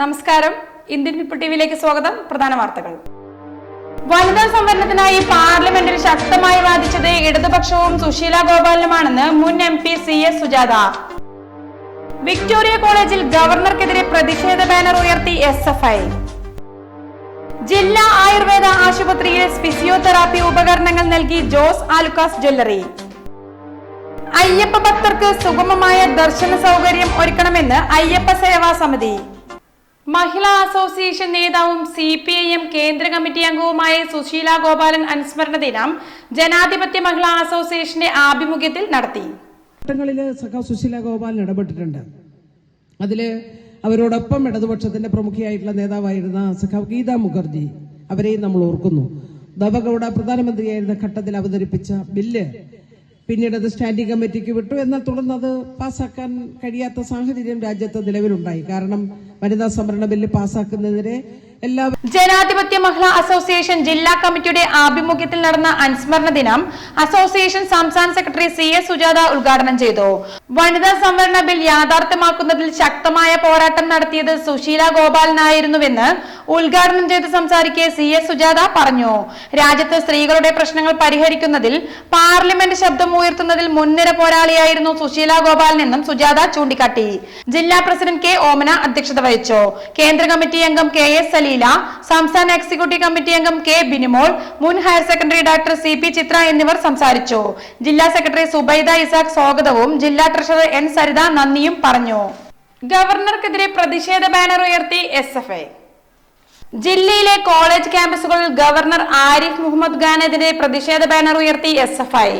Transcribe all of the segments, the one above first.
നമസ്കാരം. Indian people ടിവിയിലേക്ക് സ്വാഗതം. പ്രധാന വാർത്തകൾ. വനിതാ സംവരണത്തിനായി പാർലമെന്റിൽ ശക്തമായി വാദിച്ചത് ഇടതുപക്ഷവും സുശീല ഗോപാലനുമാണെന്ന് മുൻ M P C S Sujatha. Victoria കോളേജിൽ ഗവർണർക്കെതിരെ പ്രതിഷേധ ബാനർ ഉയർത്തി എസ് എഫ് ഐ. ജില്ലാ ആയുർവേദ ആശുപത്രിയിൽ ഫിസിയോതെറാപ്പി ഉപകരണങ്ങൾ നൽകി ജോസ് ആലുക്കാസ് ജ്വല്ലറി. അയ്യപ്പ ഭക്തർക്ക് സുഗമമായ ദർശന സൗകര്യം ഒരുക്കണമെന്ന് അയ്യപ്പ സേവാ സമിതി. മഹിളാ അസോസിയേഷൻ നേതാവും സി പി ഐ എം കേന്ദ്ര കമ്മിറ്റി അംഗവുമായ സുശീല ഗോപാലൻ അനുസ്മരണ ദിനം ജനാധിപത്യ മഹിളാ അസോസിയേഷന്റെ ആഭിമുഖ്യത്തിൽ നടത്തി. സുശീല ഗോപാലൻ ഇടപെട്ടിട്ടുണ്ട്. അതിൽ അവരോടൊപ്പം ഇടതുപക്ഷത്തിന്റെ പ്രമുഖയായിട്ടുള്ള നേതാവായിരുന്ന സഖാവ് ഗീതാ മുഖർജി അവരെയും നമ്മൾ ഓർക്കുന്നു. ദവഗൌഡ പ്രധാനമന്ത്രിയായിരുന്ന ഘട്ടത്തിൽ അവതരിപ്പിച്ച ബില്ല് പിന്നീട് അത് സ്റ്റാൻഡിംഗ് കമ്മിറ്റിക്ക് വിട്ടു. എന്നാൽ തുടർന്ന് അത് പാസ്സാക്കാൻ കഴിയാത്ത സാഹചര്യം രാജ്യത്ത് നിലവിലുണ്ടായി. കാരണം വനിതാ സംവരണ ബില്ല് പാസ്സാക്കുന്നതിനെതിരെ ജനാധിപത്യ മഹിളാ അസോസിയേഷൻ ജില്ലാ കമ്മിറ്റിയുടെ ആഭിമുഖ്യത്തിൽ നടന്ന അനുസ്മരണ ദിനം അസോസിയേഷൻ സംസ്ഥാന സെക്രട്ടറി സി എസ് സുജാത ഉദ്ഘാടനം ചെയ്തു. വനിതാ സംവരണ ബിൽ യാഥാർത്ഥ്യമാക്കുന്നതിൽ ശക്തമായ പോരാട്ടം നടത്തിയത് സുശീല ഗോപാലനായിരുന്നുവെന്ന് ഉദ്ഘാടനം ചെയ്ത് സംസാരിക്കെ സി എസ് സുജാത പറഞ്ഞു. രാജ്യത്ത് സ്ത്രീകളുടെ പ്രശ്നങ്ങൾ പരിഹരിക്കുന്നതിൽ പാർലമെന്റ് ശബ്ദം ഉയർത്തുന്നതിൽ മുൻനിര പോരാളിയായിരുന്നു സുശീല ഗോപാലനെന്നും സുജാത ചൂണ്ടിക്കാട്ടി. ജില്ലാ പ്രസിഡന്റ് കെ ഓമന അധ്യക്ഷത വഹിച്ചു. കേന്ദ്ര കമ്മിറ്റി അംഗം കെ എസ് സലീല സംസ്ഥാന എക്സിക്യൂട്ടീവ് കമ്മിറ്റി അംഗം കെ ബിനിമോൾ മുൻ higher secondary director C P Chithra എന്നിവർ സംസാരിച്ചു. ജില്ലാ സെക്രട്ടറി സുബൈദ ഇസാഖ് സ്വാഗതവും ജില്ലാ ട്രഷറർ എൻ സരിത നന്ദിയും പറഞ്ഞു. ഗവർണർക്കെതിരെ പ്രതിഷേധ ബാനർ ഉയർത്തി എസ് എഫ് ഐ ജില്ലയിലെ കോളേജ് ക്യാമ്പസുകളിൽ ഗവർണർ ആരിഫ് മുഹമ്മദ് ഖാനെതിരെ പ്രതിഷേധ ബാനർ ഉയർത്തി എസ് എഫ് ഐ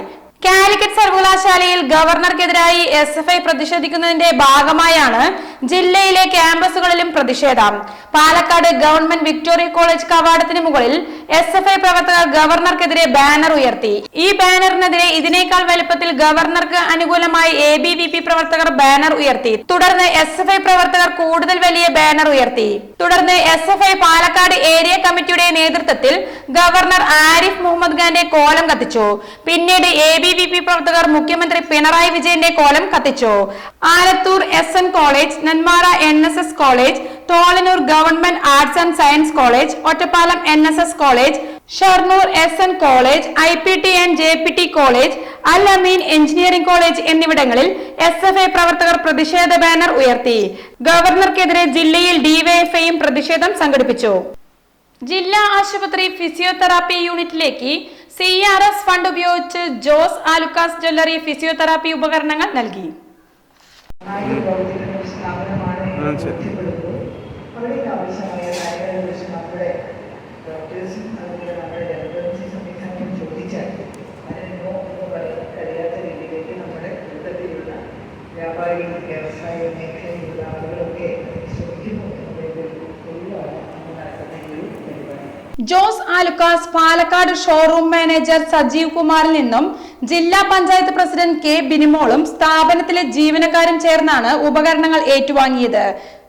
കാലിക്കറ്റ് സർവകലാശാലയിൽ ഗവർണർക്കെതിരായി എസ് എഫ് ഐ പ്രതിഷേധിക്കുന്നതിന്റെ ഭാഗമായാണ് ജില്ലയിലെ ക്യാമ്പസുകളിലും പ്രതിഷേധം. പാലക്കാട് ഗവൺമെന്റ് വിക്ടോറിയ കോളേജ് കവാടത്തിന് മുകളിൽ എസ് എഫ് ഐ പ്രവർത്തകർ ഗവർണർക്കെതിരെ ബാനർ ഉയർത്തി. ഈ ബാനറിനെതിരെ ഇതിനേക്കാൾ വലുപ്പത്തിൽ ഗവർണർക്ക് അനുകൂലമായി എ ബി വി പി പ്രവർത്തകർ ബാനർ ഉയർത്തി. തുടർന്ന് എസ് എഫ് ഐ പ്രവർത്തകർ കൂടുതൽ വലിയ ബാനർ ഉയർത്തി. തുടർന്ന് S F I Palakkad area കമ്മിറ്റിയുടെ നേതൃത്വത്തിൽ ഗവർണർ ആരിഫ് മുഹമ്മദ് ഖാന്റെ കോലം കത്തിച്ചു. പിന്നീട് എ ബി വി പി പ്രവർത്തകർ മുഖ്യമന്ത്രി പിണറായി വിജയന്റെ കോലം കത്തിച്ചു. Alathur S N college Nenmara N S S college Tholanur government arts and science college Ottapalam N S S college Shoranur S N college I P T and J P T college Al Ameen engineering college എന്നിവിടങ്ങളിൽ S F I പ്രവർത്തകർ പ്രതിഷേധ banner ഉയർത്തി. ഗവർണർക്കെതിരെ ജില്ലയിൽ ഡിവൈഎഫ്ഐയും പ്രതിഷേധം സംഘടിപ്പിച്ചു. ജില്ലാ ആശുപത്രി ഫിസിയോതെറാപ്പി യൂണിറ്റിലേക്ക് സി ആർ എസ് ഫണ്ട് ഉപയോഗിച്ച് ജോസ് ആലുക്കാസ് ജ്വല്ലറി ഫിസിയോതെറാപ്പി ഉപകരണങ്ങൾ നൽകി. ആരോഗ്യ ജോസ് ആലുക്കാസ് പാലക്കാട് ഷോറൂം മാനേജർ സജീവ് കുമാറിൽ നിന്നും ജില്ലാ പഞ്ചായത്ത് പ്രസിഡന്റ് കെ ബിനിമോളും സ്ഥാപനത്തിലെ ജീവനക്കാരും ചേർന്നാണ് ഉപകരണങ്ങൾ ഏറ്റുവാങ്ങിയത്.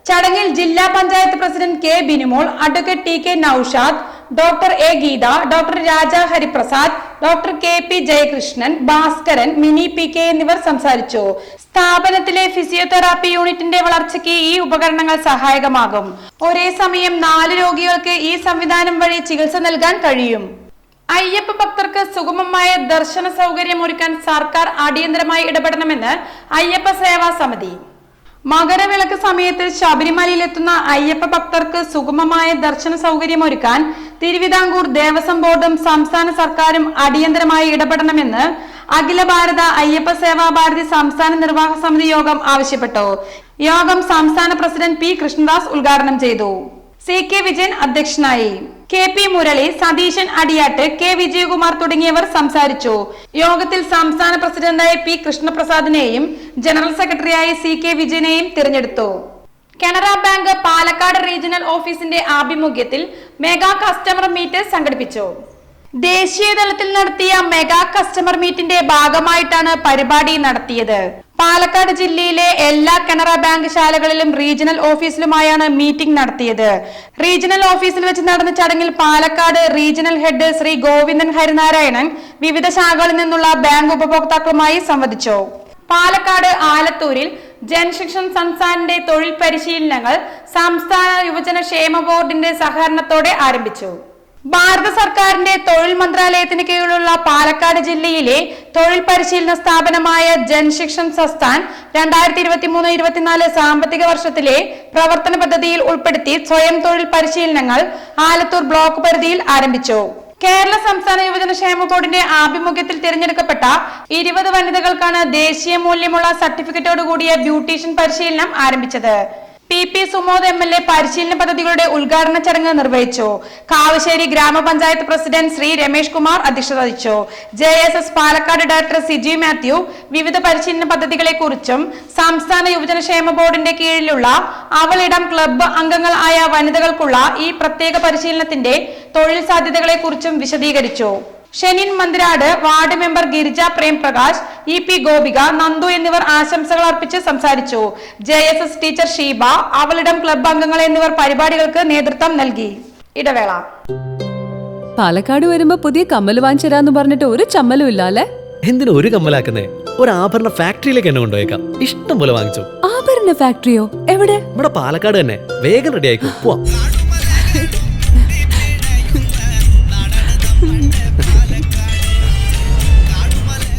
ചടങ്ങിൽ ജില്ലാ panchayat president K Binimol advocate T K Noushad doctor A Geetha doctor Raja Hariprasad doctor K P Jayakrishnan Bhaskaran Mini P K എന്നിവർ സംസാരിച്ചു. സ്ഥാപനത്തിലെ ഫിസിയോതെറാപ്പി യൂണിറ്റിന്റെ വളർച്ചയ്ക്ക് ഈ ഉപകരണങ്ങൾ സഹായകമാകും. ഒരേ സമയം നാല് രോഗികൾക്ക് ഈ സംവിധാനം വഴി ചികിത്സ നൽകാൻ കഴിയും. അയ്യപ്പ ഭക്തർക്ക് സുഗമമായ ദർശന സൗകര്യം ഒരുക്കാൻ സർക്കാർ അടിയന്തരമായി ഇടപെടണമെന്ന് അയ്യപ്പ സേവാ സമിതി. മകരവിളക്ക് സമയത്ത് ശബരിമലയിലെത്തുന്ന അയ്യപ്പ ഭക്തർക്ക് സുഗമമായ ദർശന സൗകര്യം ഒരുക്കാൻ തിരുവിതാംകൂർ ദേവസ്വം ബോർഡും സംസ്ഥാന സർക്കാരും അടിയന്തരമായി ഇടപെടണമെന്ന് അഖില ഭാരത അയ്യപ്പ സേവാ ഭാരതി സംസ്ഥാന നിർവാഹക സമിതി യോഗം ആവശ്യപ്പെട്ടു. യോഗം സംസ്ഥാന പ്രസിഡന്റ് പി കൃഷ്ണദാസ് ഉദ്ഘാടനം ചെയ്തു. സി കെ വിജയൻ അധ്യക്ഷനായി. K P Murali Satheesan Adiyattu K Vijayakumar തുടങ്ങിയവർ സംസാരിച്ചു. യോഗത്തിൽ സംസ്ഥാന പ്രസിഡന്റായ പി കൃഷ്ണപ്രസാദിനെയും ജനറൽ സെക്രട്ടറിയായി സി കെ വിജയനെയും തിരഞ്ഞെടുത്തു. കനറ ബാങ്ക് പാലക്കാട് റീജിയണൽ ഓഫീസിന്റെ ആഭിമുഖ്യത്തിൽ മെഗാ കസ്റ്റമർ മീറ്റ് സംഘടിപ്പിച്ചു. ദേശീയ തലത്തിൽ നടത്തിയ മെഗാ കസ്റ്റമർ മീറ്റിന്റെ ഭാഗമായിട്ടാണ് പരിപാടി നടത്തിയത്. പാലക്കാട് ജില്ലയിലെ എല്ലാ കനറ ബാങ്ക് ശാലകളിലും റീജിയണൽ ഓഫീസിലുമായാണ് മീറ്റിംഗ് നടത്തിയത്. റീജിയണൽ ഓഫീസിൽ വെച്ച് നടന്ന ചടങ്ങിൽ പാലക്കാട് റീജിയണൽ ഹെഡ് ശ്രീ ഗോവിന്ദൻ ഹരിനാരായണൻ വിവിധ ശാഖകളിൽ നിന്നുള്ള ബാങ്ക് ഉപഭോക്താക്കളുമായി സംവദിച്ചു. പാലക്കാട് ആലത്തൂരിൽ ജനശിക്ഷൻ സംസ്ഥാനന്റെ തൊഴിൽ പരിശീലനങ്ങൾ സംസ്ഥാന യുവജന ക്ഷേമ ബോർഡിന്റെ സഹകരണത്തോടെ ആരംഭിച്ചു. ഭാരത സർക്കാരിന്റെ തൊഴിൽ മന്ത്രാലയത്തിന് കീഴിലുള്ള പാലക്കാട് ജില്ലയിലെ തൊഴിൽ പരിശീലന സ്ഥാപനമായ ജൻശിക്ഷൻ സസ്ഥാൻ രണ്ടായിരത്തി ഇരുപത്തി മൂന്ന് ഇരുപത്തിനാല് സാമ്പത്തിക വർഷത്തിലെ പ്രവർത്തന പദ്ധതിയിൽ ഉൾപ്പെടുത്തി സ്വയം തൊഴിൽ പരിശീലനങ്ങൾ ആലത്തൂർ ബ്ലോക്ക് പരിധിയിൽ ആരംഭിച്ചു. കേരള സംസ്ഥാന യുവജന ക്ഷേമ ബോർഡിന്റെ ആഭിമുഖ്യത്തിൽ തിരഞ്ഞെടുക്കപ്പെട്ട ഇരുപത് വനിതകൾക്കാണ് ദേശീയ മൂല്യമുള്ള സർട്ടിഫിക്കറ്റോടുകൂടിയ ബ്യൂട്ടീഷ്യൻ പരിശീലനം ആരംഭിച്ചത്. P P Sumod M L A പരിശീലന പദ്ധതികളുടെ ഉദ്ഘാടന ചടങ്ങ് നിർവഹിച്ചു. കാവശ്ശേരി ഗ്രാമപഞ്ചായത്ത് പ്രസിഡന്റ് ശ്രീ രമേഷ് കുമാർ അധ്യക്ഷത വഹിച്ചു. J S S Palakkad director Siji Mathew വിവിധ പരിശീലന പദ്ധതികളെ കുറിച്ചും സംസ്ഥാന യുവജനക്ഷേമ ബോർഡിന്റെ കീഴിലുള്ള അവളിടം ക്ലബ്ബ് അംഗങ്ങൾ ആയ വനിതകൾക്കുള്ള ഈ പ്രത്യേക പരിശീലനത്തിന്റെ തൊഴിൽ സാധ്യതകളെ കുറിച്ചും വിശദീകരിച്ചു. Shenin Mandirad ward member Girija Premprakash E P Gopika Nandu എന്നിവർ ആശംസകൾ അർപ്പിച്ച് സംസാരിച്ചു. J S S teacher Sheeba Avalidam club അംഗങ്ങൾ എന്നിവർ പരിപാടികൾക്ക് നേതൃത്വം നൽകി. ഇടവേള. പാലക്കാട് വരുമ്പോ പുതിയ കമ്മൽ വാങ്ങിച്ചരാന്ന് പറഞ്ഞിട്ട് ഒരു ചമ്മലും ഇല്ല അല്ലേ എന്തിനു ഒരു കമ്മലാക്കുന്നേ? ഒരു ആഭരണ ഫാക്ടറിയിലേക്ക് എന്നെ കൊണ്ടുപോയേക്കാം. ഇഷ്ടം പോലെ വാങ്ങിച്ചു. ആഭരണ ഫാക്ടറിയോ? എവിടെ? ഇവിടെ പാലക്കാട് തന്നെ. വേഗം റെഡി ആയിക്കോ. പോവാം.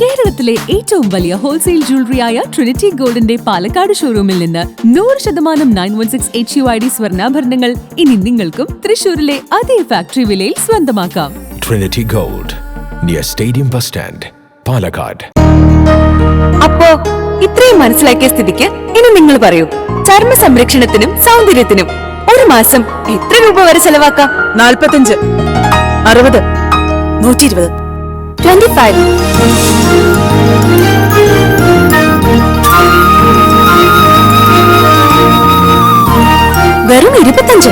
കേരളത്തിലെ ഏറ്റവും വലിയ ഹോൾസെയിൽ ജ്വല്ലറിയായ ട്രിനിറ്റി ഗോൾഡിന്റെ പാലക്കാട് ഷോറൂമിൽ നിന്ന് നൂറ് ശതമാനം nine one six H U I D സ്വർണാഭരണങ്ങൾ ഇനി നിങ്ങൾക്കും തൃശൂരിലെ അതേ ഫാക്ടറി വിലയിൽ സ്വന്തമാക്കാം. Trinity gold near stadium bus stand Palakkad അപ്പോ ഇത്രയും മനസ്സിലാക്കിയ സ്ഥിതിക്ക് ഇനി നിങ്ങൾ പറയൂ ചർമ്മ സംരക്ഷണത്തിനും സൗന്ദര്യത്തിനും ഒരു മാസം എത്ര രൂപ വരെ ചെലവാക്കാം? നാൽപ്പത്തഞ്ച് അറുപത് നൂറ്റി ഇരുപത് ട്വന്റി ഫൈവ് വെറും ഇരുപത്തഞ്ച്.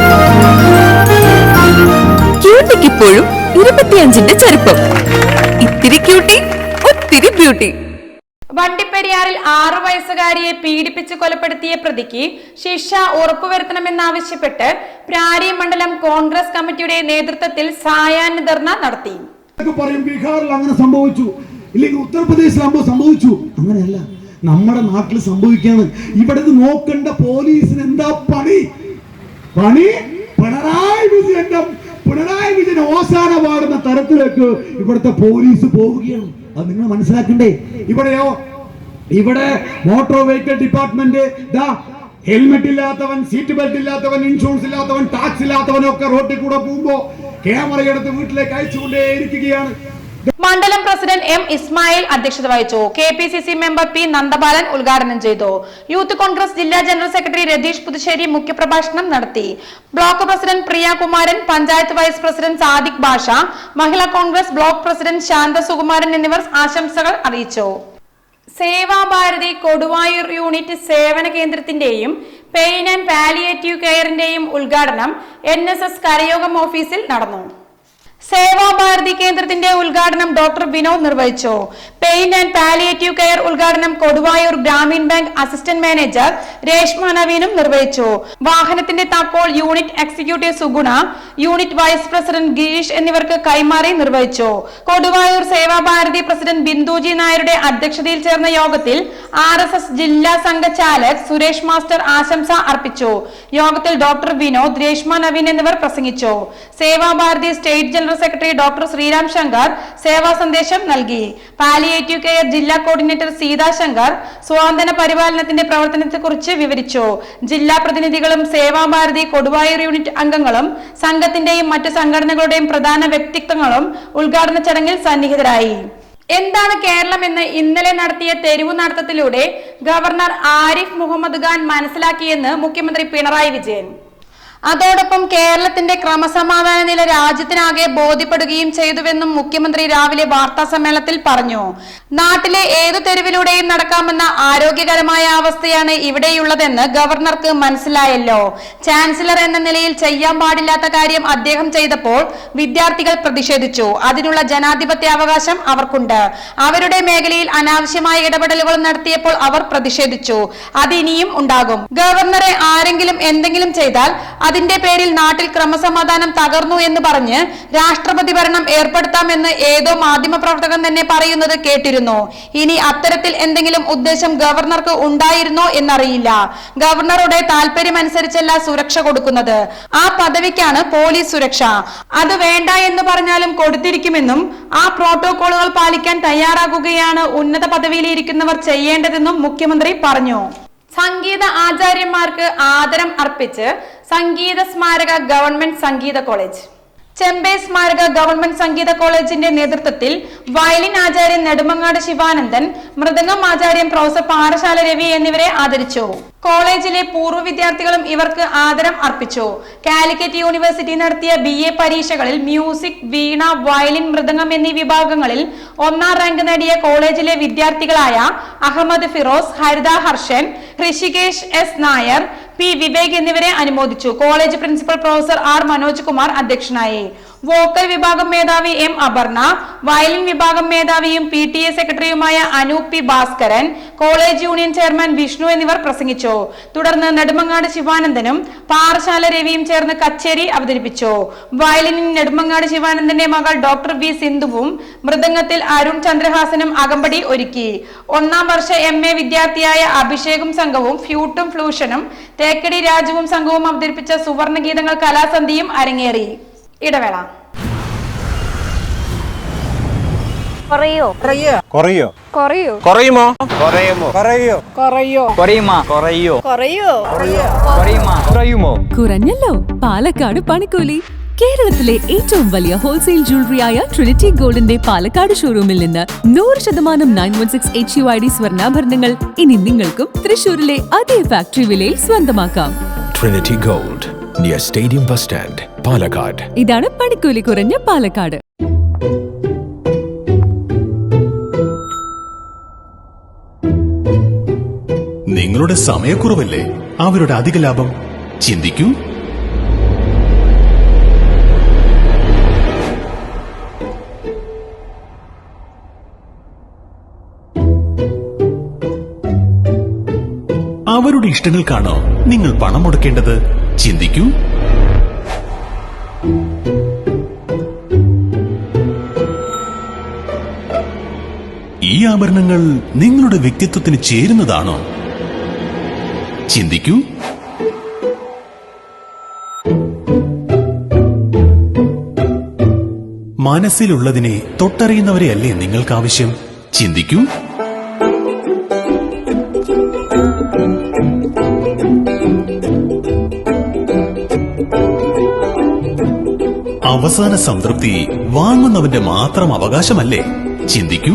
ക്യൂട്ടിക്ക് ഇരുപത്തിയഞ്ചിന്റെ ചെറുപ്പം ഇത്തിരി ക്യൂട്ടി ഒത്തിരി ബ്യൂട്ടി വണ്ടിപ്പെരിയാറിൽ ആറു വയസ്സുകാരിയെ പീഡിപ്പിച്ച് കൊലപ്പെടുത്തിയ പ്രതിക്ക് ശിക്ഷ ഉറപ്പുവരുത്തണമെന്നാവശ്യപ്പെട്ട് പ്രാരി മണ്ഡലം കോൺഗ്രസ് കമ്മിറ്റിയുടെ നേതൃത്വത്തിൽ സായാഹ്ന ധർണ നടത്തി. പറയും. ബീഹാറിൽ അങ്ങനെ സംഭവിച്ചു. ഇല്ലെങ്കിൽ ഉത്തർപ്രദേശിലാകുമ്പോൾ സംഭവിച്ചു. അങ്ങനെയല്ല. നമ്മുടെ നാട്ടിൽ സംഭവിക്കാണ് ഇവിടെ നോക്കേണ്ട പോലീസിന് എന്താ പണി? പണി? പിണറായി വിജയന്റെ പിണറായി വിജയൻ ഓസാന പാടുന്ന തരത്തിലേക്ക് ഇവിടുത്തെ പോലീസ് പോവുകയാണ്. അത് നിങ്ങൾ മനസ്സിലാക്കണ്ടേ. ഇവിടെയോ ഇവിടെ മോട്ടോർ വെഹിക്കിൾ ഡിപ്പാർട്ട്മെന്റ് ഹെൽമെറ്റ് ഇല്ലാത്തവൻ സീറ്റ് ബെൽറ്റ് ഇല്ലാത്തവൻ ഇൻഷുറൻസ് ഇല്ലാത്തവൻ ടാക്സ് ഇല്ലാത്തവനൊക്കെ റോട്ടിൽ കൂടെ പോകുമ്പോ ക്യാമറ എടുത്ത് വീട്ടിലേക്ക് അയച്ചുകൊണ്ടേയിരിക്കുകയാണ്. മണ്ഡലം പ്രസിഡന്റ് എം ഇസ്മായിൽ അധ്യക്ഷത വഹിച്ചു. K P C C member P Nandabalan ഉദ്ഘാടനം ചെയ്തു. യൂത്ത് കോൺഗ്രസ് ജില്ലാ ജനറൽ സെക്രട്ടറി രതീഷ് പുതുശ്ശേരി മുഖ്യപ്രഭാഷണം നടത്തി. Block president Priya Kumaran panchayat vice president Sadiq Basha Mahila Congress block president Shantha Sukumaran എന്നിവർ ആശംസകൾ അറിയിച്ചു. സേവാഭാരതി കൊടുവായൂർ യൂണിറ്റ് സേവന കേന്ദ്രത്തിന്റെയും പെയിൻ ആൻഡ് പാലിയേറ്റീവ് കെയറിന്റെയും ഉദ്ഘാടനം എൻ എസ് എസ് കരയോഗം ഓഫീസിൽ നടന്നു. സേവാഭാരതി കേന്ദ്രത്തിന്റെ ഉദ്ഘാടനം ഡോക്ടർ വിനോദ് നിർവഹിച്ചു. പെയിൻ ആൻഡ് പാലിയേറ്റീവ് കെയർ ഉദ്ഘാടനം Koduvayur Grameen bank assistant manager Reshma നവീനും നിർവഹിച്ചു. വാഹനത്തിന്റെ താക്കോൽ unit executive Suguna unit vice president Gireesh എന്നിവർക്ക് കൈമാറി നിർവഹിച്ചു. കൊടുവായൂർ സേവാഭാരതി പ്രസിഡന്റ് ബിന്ദുജി നായരുടെ അധ്യക്ഷതയിൽ ചേർന്ന യോഗത്തിൽ ആർ എസ് എസ് ജില്ലാ സംഘ ചാലക് സുരേഷ് മാസ്റ്റർ ആശംസ അർപ്പിച്ചു. യോഗത്തിൽ ഡോക്ടർ വിനോദ് രേഷ്മ നവീൻ എന്നിവർ പ്രസംഗിച്ചു. Sevabharathi state general secretary doctor Sriram Shankar Seva സന്ദേശം നൽകി. പാലിയേറ്റീവ് കെയർ ജില്ലാ കോർഡിനേറ്റർ സീതാ ശങ്കർ സ്വാതന്ത്ര്യ പരിപാലനത്തിന്റെ പ്രവർത്തനത്തെക്കുറിച്ച് വിവരിച്ചു. ജില്ലാ പ്രതിനിധികളും സേവാഭാരതി കൊടുവായൂർ യൂണിറ്റ് അംഗങ്ങളും സംഘത്തിന്റെയും മറ്റു സംഘടനകളുടെയും പ്രധാന വ്യക്തിത്വങ്ങളും ഉദ്ഘാടന ചടങ്ങിൽ സന്നിഹിതരായി. എന്താണ് കേരളം എന്ന് ഇന്നലെ നടത്തിയ തെരുവു നടത്തത്തിലൂടെ ഗവർണർ ആരിഫ് മുഹമ്മദ് ഖാൻ മനസ്സിലാക്കിയെന്ന് മുഖ്യമന്ത്രി പിണറായി വിജയൻ. അതോടൊപ്പം കേരളത്തിന്റെ ക്രമസമാധാന നില രാജ്യത്തിനാകെ ബോധ്യപ്പെടുകയും ചെയ്തുവെന്നും മുഖ്യമന്ത്രി രാവിലെ വാർത്താ സമ്മേളനത്തിൽ പറഞ്ഞു. നാട്ടിലെ ഏതു തെരുവിലൂടെയും നടക്കാമെന്ന ആരോഗ്യകരമായ അവസ്ഥയാണ് ഇവിടെയുള്ളതെന്ന് ഗവർണർക്ക് മനസ്സിലായല്ലോ. ചാൻസലർ എന്ന നിലയിൽ ചെയ്യാൻ പാടില്ലാത്ത കാര്യം അദ്ദേഹം ചെയ്തപ്പോൾ വിദ്യാർത്ഥികൾ പ്രതിഷേധിച്ചു. അതിനുള്ള ജനാധിപത്യ അവകാശം അവർക്കുണ്ട്. അവരുടെ മേഖലയിൽ അനാവശ്യമായ ഇടപെടലുകൾ നടത്തിയപ്പോൾ അവർ പ്രതിഷേധിച്ചു. അതിനിയും ഉണ്ടാകും. ഗവർണറെ ആരെങ്കിലും എന്തെങ്കിലും ചെയ്താൽ അതിന്റെ പേരിൽ നാട്ടിൽ ക്രമസമാധാനം തകർന്നു എന്ന് പറഞ്ഞ് രാഷ്ട്രപതി ഭരണം ഏർപ്പെടുത്താമെന്ന് ഏതോ മാധ്യമപ്രവർത്തകൻ തന്നെ പറയുന്നത് കേട്ടിരുന്നു. ഇനി അത്തരത്തിൽ എന്തെങ്കിലും ഉദ്ദേശം ഗവർണർക്ക് ഉണ്ടായിരുന്നോ എന്നറിയില്ല. ഗവർണറുടെ താല്പര്യമനുസരിച്ചല്ല സുരക്ഷ കൊടുക്കുന്നത്. ആ പദവിക്കാണ് പോലീസ് സുരക്ഷ. അത് വേണ്ട എന്ന് പറഞ്ഞാലും കൊടുത്തിരിക്കുമെന്നും ആ പ്രോട്ടോകോളുകൾ പാലിക്കാൻ തയ്യാറാകുകയാണ് ഉന്നത പദവിയിലിരിക്കുന്നവർ ചെയ്യേണ്ടതെന്നും മുഖ്യമന്ത്രി പറഞ്ഞു. സംഗീത ആചാര്യന്മാർക്ക് ആദരം അർപ്പിച്ച് സംഗീത സ്മാരക ഗവൺമെന്റ് സംഗീത കോളേജ്. ചെമ്പേ സ്മാരക ഗവൺമെന്റ് സംഗീത കോളേജിന്റെ നേതൃത്വത്തിൽ വയലിൻ ആചാര്യൻ നെടുമങ്ങാട് ശിവാനന്ദൻ മൃദംഗം ആചാര്യൻ പ്രൊഫസർ പാറശാല രവി എന്നിവരെ ആദരിച്ചു. കോളേജിലെ പൂർവ വിദ്യാർത്ഥികളും ഇവർക്ക് ആദരം അർപ്പിച്ചു. കാലിക്കറ്റ് യൂണിവേഴ്സിറ്റി നടത്തിയ ബി എ പരീക്ഷകളിൽ മ്യൂസിക് വീണ വയലിൻ മൃദംഗം എന്നീ വിഭാഗങ്ങളിൽ ഒന്നാം റാങ്ക് നേടിയ കോളേജിലെ വിദ്യാർത്ഥികളായ അഹമ്മദ് ഫിറോസ് ഹരിത ഹർഷൻ ഋഷികേഷ് എസ് നായർ പി വിവേക് എന്നിവരെ അനുമോദിച്ചു. College principal professor R Manoj Kumar അധ്യക്ഷനായി. വോക്കൽ വിഭാഗം മേധാവി എം അപർണ വയലിൻ വിഭാഗം മേധാവിയും പി ടി എ സെക്രട്ടറിയുമായ Anoop P Bhaskaran college union chairman Vishnu എന്നിവർ പ്രസംഗിച്ചു. തുടർന്ന് നെടുമങ്ങാട് ശിവാനന്ദനും പാറശാല രവിയും ചേർന്ന് കച്ചേരി അവതരിപ്പിച്ചു. വയലിനിൽ നെടുമങ്ങാട് ശിവാനന്ദന്റെ മകൾ ഡോക്ടർ വി സിന്ധുവും മൃദംഗത്തിൽ അരുൺ ചന്ദ്രഹാസനും അകമ്പടി ഒരുക്കി. ഒന്നാം വർഷ എം എ വിദ്യാർത്ഥിയായ അഭിഷേകും സംഘവും ഫ്യൂട്ടും ഫ്ലൂഷനും തേക്കടി രാജുവും സംഘവും അവതരിപ്പിച്ച സുവർണ ഗീതങ്ങൾ കലാസന്ധിയും അരങ്ങേറി. ഇടവേള. കുറയോ? കുറയോ? കുറയോ? കുറയുമോ? കുറയുമോ? കുറയോ? കുറയോ? കുറയുമോ? കുറയോ? കുറയോ? കുറയുമാ? കുറയുമോ? കുറഞ്ഞല്ലോ. പാലക്കാട് പണിക്കൂലി. കേരളത്തിലെ ഏറ്റവും വലിയ ഹോൾസെയിൽ ജ്വല്ലറിയായ ട്രിനിറ്റി ഗോൾഡിന്റെ പാലക്കാട് ഷോറൂമിൽ നിന്ന് നൂറ് ശതമാനം nine one six H U I D സ്വർണാഭരണങ്ങൾ ഇനി നിങ്ങൾക്കും തൃശൂരിലെ അതേ ഫാക്ടറി വിലയിൽ സ്വന്തമാക്കാം. Trinity gold stadium bus Stand, Palakkad. ഇതാണ് പണിക്കൂലി കുറഞ്ഞ പാലക്കാട്. നിങ്ങളുടെ സമയക്കുറവല്ലേ? അവരുടെ അധിക ലാഭം. ചിന്തിക്കൂ. അവരുടെ ഇഷ്ടങ്ങൾക്കാണോ നിങ്ങൾ പണം മുടക്കേണ്ടത് ചിന്തിക്കൂ. ഈ ആഭരണങ്ങൾ നിങ്ങളുടെ വ്യക്തിത്വത്തിന് ചേരുന്നതാണോ? ചിന്തിക്കൂ. മനസ്സിലുള്ളതിനെ തൊട്ടറിയുന്നവരെയല്ലേ നിങ്ങൾക്ക് ആവശ്യം ചിന്തിക്കൂ. അവസാന സംതൃപ്തി വാങ്ങുന്നവന്റെ മാത്രം അവകാശമല്ലേ? ചിന്തിക്കൂ.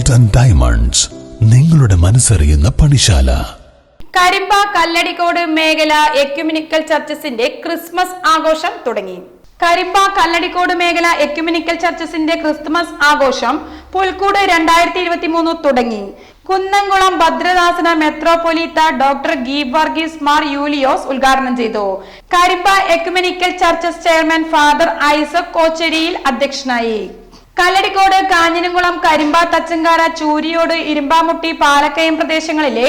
ഗോൾഡ് ആൻഡ് ഡയമണ്ട്സ് നിങ്ങളുടെ മനസ്സറിയുന്ന പണിശാല. കരിമ്പ കല്ലടിക്കോട് മേഖല എക്യുമിനിക്കൽ ചർച്ചസിന്റെ ക്രിസ്മസ് ആഘോഷം തുടങ്ങി. കരിമ്പ കല്ലടിക്കോട് മേഖല എക്യുമിനിക്കൽ ചർച്ചസിന്റെ ക്രിസ്മസ് ആഘോഷം പുൽക്കൂട് രണ്ടായിരത്തി ഇരുപത്തി മൂന്ന് തുടങ്ങി. കുന്നംകുളം ഭദ്രദാസന മെത്രോപൊലീത്ത ഡോക്ടർ ഗീപ് വർഗീസ് മാർ യൂലിയോസ് ഉദ്ഘാടനം ചെയ്തു. Karimba ecumenical churches chairman father Isaac കോച്ചേരിയിൽ അധ്യക്ഷനായി. കല്ലടിക്കോട് കാഞ്ഞിരംകുളം കരിമ്പ തച്ചങ്കാര ചൂരിയോട് ഇരുമ്പാമുട്ടി പാലക്കയം പ്രദേശങ്ങളിലെ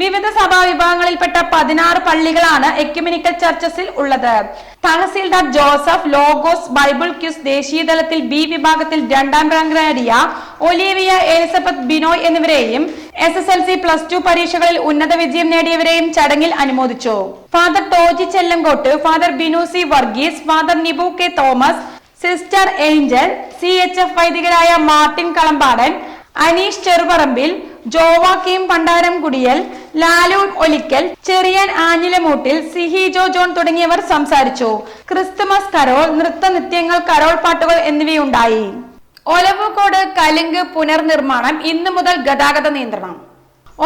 വിവിധ സഭാ വിഭാഗങ്ങളിൽപ്പെട്ട പതിനാറ് പള്ളികളാണ് എക്യുമിനിക്കൽ ചർച്ചസിൽ ഉള്ളത്. Tahsildar Joseph logos Bible quiz ദേശീയ തലത്തിൽ ബി വിഭാഗത്തിൽ രണ്ടാം റാങ്ക് നേടിയ ഒലീവിയ എലിസബത്ത് ബിനോയ് എന്നിവരെയും S S L C plus two പരീക്ഷകളിൽ ഉന്നത വിജയം നേടിയവരെയും ചടങ്ങിൽ അനുമോദിച്ചു. Father Toji Chellangot father Binu C Varghese father Nibu K Thomas sister Angel C H F വൈദികരായ Martin Kalampadan Aneesh Cherupparambil ജോവാക്കീം Pandaram കുടിയൽ Lalu Olickal Cherian ആഞ്ഞിലമൂട്ടിൽ Sihi ജോ ജോൺ തുടങ്ങിയവർ സംസാരിച്ചു. ക്രിസ്തുമസ് കരോൾ നൃത്ത നിത്യങ്ങൾ കരോൾ പാട്ടുകൾ എന്നിവയുണ്ടായി. ഒലവുകോട് കലുങ്ക് പുനർനിർമ്മാണം ഇന്നു മുതൽ ഗതാഗത നിയന്ത്രണം.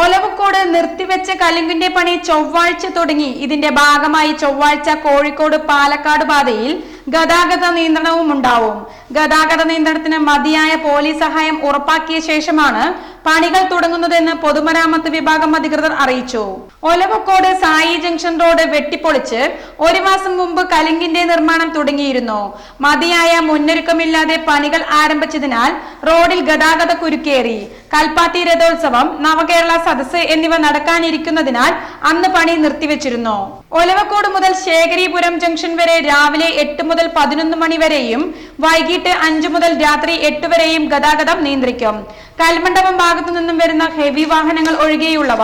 ഒലവുക്കോട് നിർത്തിവെച്ച കലുങ്കിന്റെ പണി ചൊവ്വാഴ്ച തുടങ്ങി. ഇതിന്റെ ഭാഗമായി ചൊവ്വാഴ്ച കോഴിക്കോട് പാലക്കാട് പാതയിൽ ഗതാഗത നിയന്ത്രണവും ഉണ്ടാവും. ഗതാഗത നിയന്ത്രണത്തിന് മതിയായ പോലീസ് സഹായം ഉറപ്പാക്കിയ ശേഷമാണ് പണികൾ തുടങ്ങുന്നതെന്ന് പൊതുമരാമത്ത് വിഭാഗം അധികൃതർ അറിയിച്ചു. ഒലവക്കോട് സായി ജംഗ്ഷൻ റോഡ് വെട്ടിപ്പൊളിച്ച് ഒരു മാസം മുമ്പ് കലിങ്കിന്റെ നിർമ്മാണം തുടങ്ങിയിരുന്നു. മതിയായ മുന്നൊരുക്കമില്ലാതെ പണികൾ ആരംഭിച്ചതിനാൽ റോഡിൽ ഗതാഗത കുരുക്കേറി. കൽപ്പാത്തി രഥോത്സവം നവകേരള സദസ് എന്നിവ നടക്കാനിരിക്കുന്നതിനാൽ അന്ന് പണി നിർത്തിവെച്ചിരുന്നു. ഒലവക്കോട് മുതൽ ശേഖരീപുരം ജംഗ്ഷൻ വരെ രാവിലെ എട്ട് മുതൽ പതിനൊന്ന് മണി വരെയും വൈകിട്ട് അഞ്ചു മുതൽ രാത്രി എട്ട് വരെയും ഗതാഗതം നിയന്ത്രിക്കും. കൽമണ്ഡപം ഭാഗത്തു നിന്നും വരുന്ന ഹെവി വാഹനങ്ങൾ ഒഴികെയുള്ളവ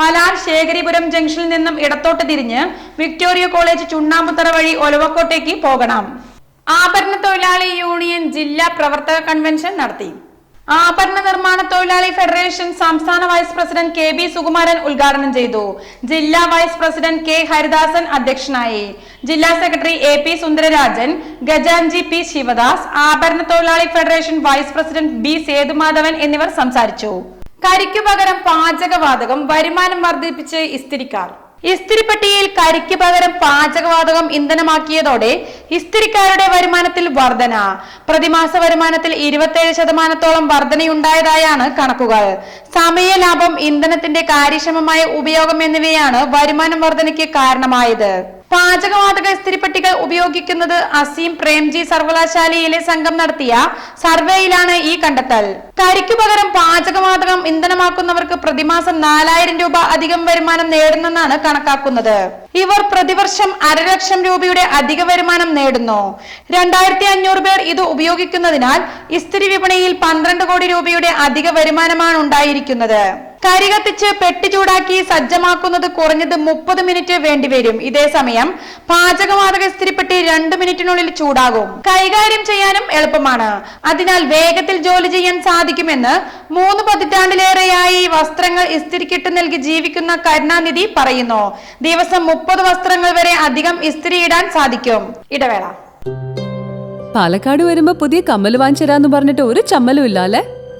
പലാർ ശേഖരിപുരം ജംഗ്ഷനിൽ നിന്നും ഇടത്തോട്ട് തിരിഞ്ഞ് വിക്ടോറിയ കോളേജ് ചുണ്ണാമ്പുത്തറ വഴി ഒലവക്കോട്ടേക്ക് പോകണം. ആഭരണ തൊഴിലാളി യൂണിയൻ ജില്ലാ പ്രവർത്തക കൺവെൻഷൻ നടത്തി. ആഭരണ നിർമ്മാണ തൊഴിലാളി ഫെഡറേഷൻ സംസ്ഥാന vice president K B Sukumaran ഉദ്ഘാടനം ചെയ്തു. ജില്ലാ വൈസ് പ്രസിഡന്റ് കെ ഹരിദാസൻ അധ്യക്ഷനായി. ജില്ലാ secretary A P Sundararajan Gajanji P Sivadas ആഭരണ തൊഴിലാളി federation vice president B Sethumadhavan എന്നിവർ സംസാരിച്ചു. കരിക്കു പകരം പാചകവാതകം വരുമാനം വർദ്ധിപ്പിച്ച് ഇസ്തിരിക്കാർ ഇസ്തിരിപ്പട്ടികയിൽ കരിക്ക് പകരം പാചകവാതകം ഇന്ധനമാക്കിയതോടെ ഇസ്തിരിക്കാരുടെ വരുമാനത്തിൽ വർധന. പ്രതിമാസ വരുമാനത്തിൽ ഇരുപത്തേഴ് ശതമാനത്തോളം വർധനയുണ്ടായതായാണ് കണക്കുകൾ. സമയ ലാഭം ഇന്ധനത്തിന്റെ കാര്യക്ഷമമായ ഉപയോഗം എന്നിവയാണ് വരുമാനം വർധനയ്ക്ക് കാരണമായത്. പാചകവാതക ഇസ്തിരിപ്പെട്ടികൾ ഉപയോഗിക്കുന്നത് അസീം പ്രേംജി സർവകലാശാലയിലെ സംഘം നടത്തിയ സർവേയിലാണ് ഈ കണ്ടെത്തൽ. കരിക്കു പകരം പാചകവാതകം ഇന്ധനമാക്കുന്നവർക്ക് പ്രതിമാസം നാലായിരം രൂപ അധികം വരുമാനം നേടുന്നെന്നാണ് കണക്കാക്കുന്നത്. ഇവർ പ്രതിവർഷം അരലക്ഷം രൂപയുടെ അധിക വരുമാനം നേടുന്നു. രണ്ടായിരത്തി അഞ്ഞൂറ് പേർ ഇത് ഉപയോഗിക്കുന്നതിനാൽ ഇസ്തിരി വിപണിയിൽ പന്ത്രണ്ട് കോടി രൂപയുടെ അധിക വരുമാനമാണ് ഉണ്ടായിരിക്കുന്നത്. കരി കത്തിച്ച് പെട്ടി ചൂടാക്കി സജ്ജമാക്കുന്നത് കുറഞ്ഞത് മുപ്പത് മിനിറ്റ് വേണ്ടിവരും ഇതേസമയം പാചകവാതക ഇസ്തിരിപ്പെട്ടി രണ്ട് മിനിറ്റിനുള്ളിൽ ചൂടാകും. കൈകാര്യം ചെയ്യാനും എളുപ്പമാണ്. അതിനാൽ വേഗത്തിൽ ജോലി ചെയ്യാൻ സാധിക്കുമെന്ന് മൂന്ന് പതിറ്റാണ്ടിലേറെയായി വസ്ത്രങ്ങൾ ഇസ്തിരിക്കിട്ട് നൽകി ജീവിക്കുന്ന കരുണാനിധി പറയുന്നു. ദിവസം മുപ്പത് വസ്ത്രങ്ങൾ വരെ അധികം ഇസ്തിരി ഇടാൻ സാധിക്കും. ഇടവേള. പാലക്കാട് വരുമ്പോ പുതിയ കമ്മൽ വാങ്ങിച്ചരാന്ന് പറഞ്ഞിട്ട് ഒരു ചമ്മലും ഇല്ല അല്ലേ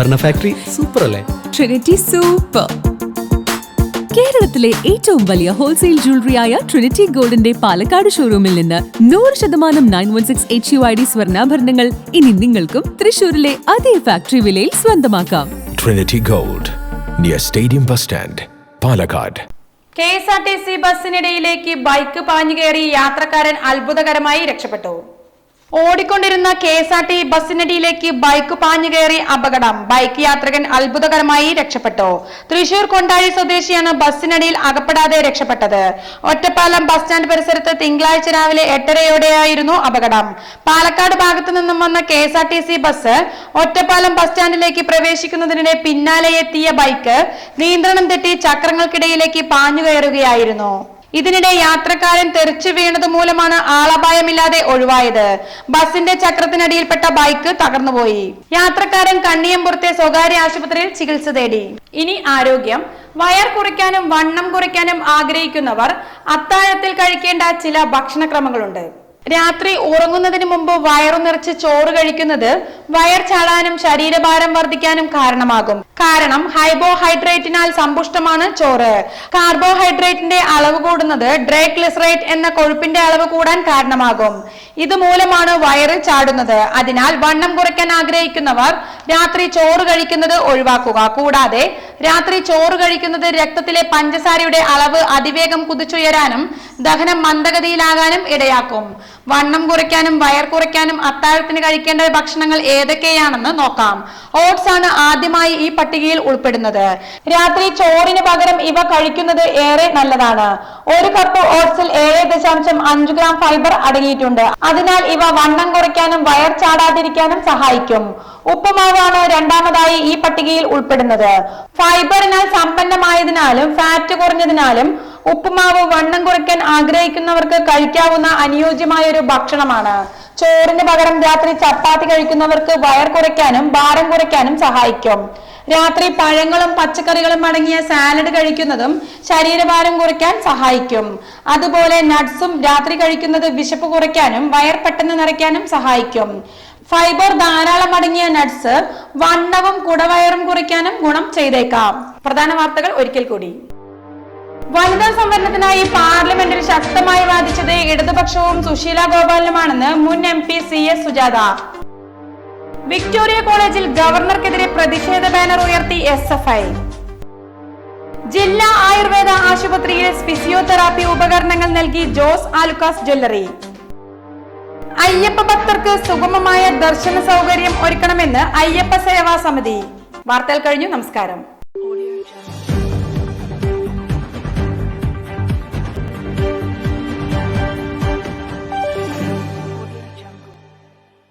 ആഭരണ ഫാക്ടറി സൂപ്പർ അല്ലേ? ട്രിനിറ്റി സൂപ്പർ കേരളത്തിലെ ഏറ്റവും വലിയ ഹോൾസെയിൽ ജ്വല്ലറിയായ ട്രിനിറ്റി ഗോൾഡിന്റെ പാലക്കാട് ഷോറൂമിൽ നിന്ന് നൂറ് ശതമാനം nine one six H U I D സ്വർണാഭരണങ്ങൾ ഇനി നിങ്ങൾക്കും തൃശൂരിലെ അതേ ഫാക്ടറി വിലയിൽ സ്വന്തമാക്കാം. Trinity gold near stadium bus stand Palakkad K S R T C ബസ്സിനിടയിലേക്ക് bike പാഞ്ഞു കയറി യാത്രക്കാരൻ അത്ഭുതകരമായി രക്ഷപ്പെട്ടു. ഓടിക്കൊണ്ടിരുന്ന കെ എസ് ആർ ടി ബസ്സിനടിയിലേക്ക് ബൈക്ക് പാഞ്ഞു കയറി അപകടം. ബൈക്ക് യാത്രികൻ അത്ഭുതകരമായി രക്ഷപ്പെട്ടു. തൃശൂർ കൊണ്ടാഴി സ്വദേശിയാണ് ബസ്സിനടിയിൽ അകപ്പെടാതെ രക്ഷപ്പെട്ടത്. ഒറ്റപ്പാലം ബസ് സ്റ്റാൻഡ് പരിസരത്ത് തിങ്കളാഴ്ച രാവിലെ എട്ടരയോടെയായിരുന്നു അപകടം. പാലക്കാട് ഭാഗത്തു നിന്നും വന്ന K S R T C bus Ottapalam bus സ്റ്റാൻഡിലേക്ക് പ്രവേശിക്കുന്നതിനിടെ പിന്നാലെ എത്തിയ ബൈക്ക് നിയന്ത്രണം തെറ്റി ചക്രങ്ങൾക്കിടയിലേക്ക് പാഞ്ഞു കയറുകയായിരുന്നു. ഇതിനിടെ യാത്രക്കാരൻ തെറിച്ചു വീണത് മൂലമാണ് ആളപായമില്ലാതെ ഒഴിവായത്. ബസിന്റെ ചക്രത്തിനടിയിൽപ്പെട്ട ബൈക്ക് തകർന്നുപോയി. യാത്രക്കാരൻ കണ്ണിയമ്പുറത്തെ സ്വകാര്യ ആശുപത്രിയിൽ ചികിത്സ തേടി. ഇനി ആരോഗ്യം. വയർ കുറയ്ക്കാനും വണ്ണം കുറയ്ക്കാനും ആഗ്രഹിക്കുന്നവർ അത്താഴത്തിൽ കഴിക്കേണ്ട ചില ഭക്ഷണക്രമങ്ങളുണ്ട്. രാത്രി ഉറങ്ങുന്നതിന് മുമ്പ് വയറു നിറച്ച് ചോറ് കഴിക്കുന്നത് വയർ ചാടാനും ശരീരഭാരം വർദ്ധിക്കാനും കാരണമാകും. കാരണം ഹൈബോഹൈഡ്രേറ്റിനാൽ സമ്പുഷ്ടമാണ് ചോറ്. കാർബോഹൈഡ്രേറ്റിന്റെ അളവ് കൂടുന്നത് ഡ്രൈഗ്ലിസറൈഡ് എന്ന കൊഴുപ്പിന്റെ അളവ് കൂടാൻ കാരണമാകും. ഇതുമൂലമാണ് വയറ് ചാടുന്നത്. അതിനാൽ വണ്ണം കുറയ്ക്കാൻ ആഗ്രഹിക്കുന്നവർ രാത്രി ചോറ് കഴിക്കുന്നത് ഒഴിവാക്കുക. കൂടാതെ രാത്രി ചോറ് കഴിക്കുന്നത് രക്തത്തിലെ പഞ്ചസാരയുടെ അളവ് അതിവേഗം കുതിച്ചുയരാനും ദഹനം മന്ദഗതിയിലാകാനും ഇടയാക്കും. വണ്ണം കുറയ്ക്കാനും വയർ കുറയ്ക്കാനും അത്താഴത്തിന് കഴിക്കേണ്ട ഭക്ഷണങ്ങൾ ഏതൊക്കെയാണെന്ന് നോക്കാം. ഓട്സ് ആണ് ആദ്യമായി ഈ പട്ടികയിൽ ഉൾപ്പെടുന്നത്. രാത്രി ചോറിന് പകരം ഇവ കഴിക്കുന്നത് ഏറെ നല്ലതാണ്. ഒരു കപ്പ് ഓട്സിൽ ഏഴ് ദശാംശം അഞ്ച് ഗ്രാം ഫൈബർ അടങ്ങിയിട്ടുണ്ട്. അതിനാൽ ഇവ വണ്ണം കുറയ്ക്കാനും വയർ ചാടാതിരിക്കാനും സഹായിക്കും. ഉപ്പുമാവാണ് രണ്ടാമതായി ഈ പട്ടികയിൽ ഉൾപ്പെടുന്നത്. ഫൈബറിനാൽ സമ്പന്നമായതിനാലും ഫാറ്റ് കുറഞ്ഞതിനാലും ഉപ്പുമാവ് വണ്ണം കുറയ്ക്കാൻ ആഗ്രഹിക്കുന്നവർക്ക് കഴിക്കാവുന്ന അനുയോജ്യമായ ഒരു ഭക്ഷണമാണ്. ചോറിന് പകരം രാത്രി ചപ്പാത്തി കഴിക്കുന്നവർക്ക് വയർ കുറയ്ക്കാനും ഭാരം കുറയ്ക്കാനും സഹായിക്കും. രാത്രി പഴങ്ങളും പച്ചക്കറികളും അടങ്ങിയ സാലഡ് കഴിക്കുന്നതും ശരീരഭാരം കുറയ്ക്കാൻ സഹായിക്കും. അതുപോലെ നട്ട്സും രാത്രി കഴിക്കുന്നത് വിശപ്പ് കുറയ്ക്കാനും വയർ പെട്ടെന്ന് നിറയ്ക്കാനും സഹായിക്കും. ഫൈബർ ധാരാളം അടങ്ങിയ നട്ട്സ് വണ്ണവും കുടവയറും കുറയ്ക്കാനും ഗുണം ചെയ്തേക്കാം. പ്രധാന വാർത്തകൾ ഒരിക്കൽ കൂടി. വനിതാ സംവരണത്തിനായി പാർലമെന്റിൽ ശക്തമായി വാദിച്ചത് ഇടതുപക്ഷവും സുശീല ഗോപാലനുമാണെന്ന് മുൻ M P C S Sujatha. Victoria കോളേജിൽ ഗവർണർക്കെതിരെ പ്രതിഷേധ ബാനർ ഉയർത്തി എസ് എഫ് ഐ. ജില്ലാ ആയുർവേദ ആശുപത്രിയിൽ ഫിസിയോതെറാപ്പി ഉപകരണങ്ങൾ നൽകി ജോസ് ആലുക്കാസ് ജ്വല്ലറി. അയ്യപ്പ ഭക്തർക്ക് സുഗമമായ ദർശന സൗകര്യം ഒരുക്കണമെന്ന് അയ്യപ്പ സേവാ സമിതി. വാർത്തകൾ കഴിഞ്ഞു നമസ്കാരം.